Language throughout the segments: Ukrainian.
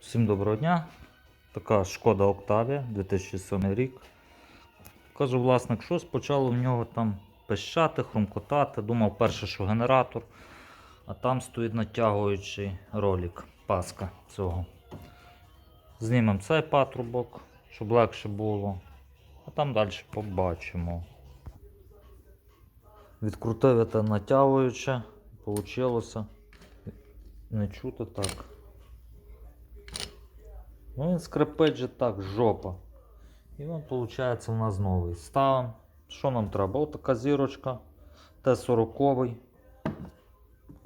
Всім доброго дня. Така шкода Октавія 2007 рік. Каже власник, щось почало в нього там пищати, хрумкотати. Думав перше, що генератор, а там стоїть натягуючий ролик, паска цього. Знімемо цей патрубок, щоб легше було. А там далі побачимо. Відкрутив те натягуюче, вийшло. Не чути так. Ну він скрипить так, жопа. І він, виходить, у нас новий. Ставимо. Що нам треба? Ось така зірочка. Т-40.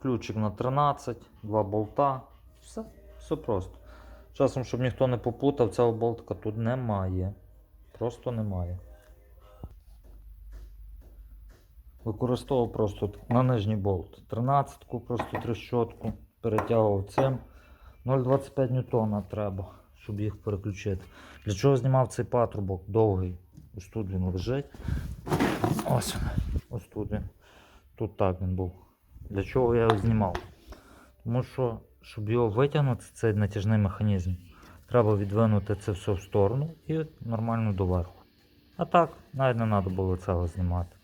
Ключик на 13, два болта. Все, все просто. Часом, щоб ніхто не попутав, цього болтика тут немає. Просто немає. Використовував просто на нижній болт. 13 просто трещотку. Перетягував цим. 0,25 ньютона треба, щоб їх переключити. Для чого знімав цей патрубок довгий? Ось тут він лежить. Ось він. Ось тут він. Тут так він був. Для чого я його знімав? Тому що, щоб його витягнути, цей натяжний механізм, треба відвинути це все в сторону і нормально доверху. А так, навіть не треба було цього знімати.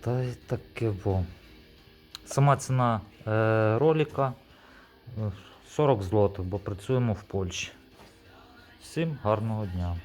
Та й таке во. Сама ціна е, ролика е, 40 злотих, бо працюємо в Польщі. Всім гарного дня!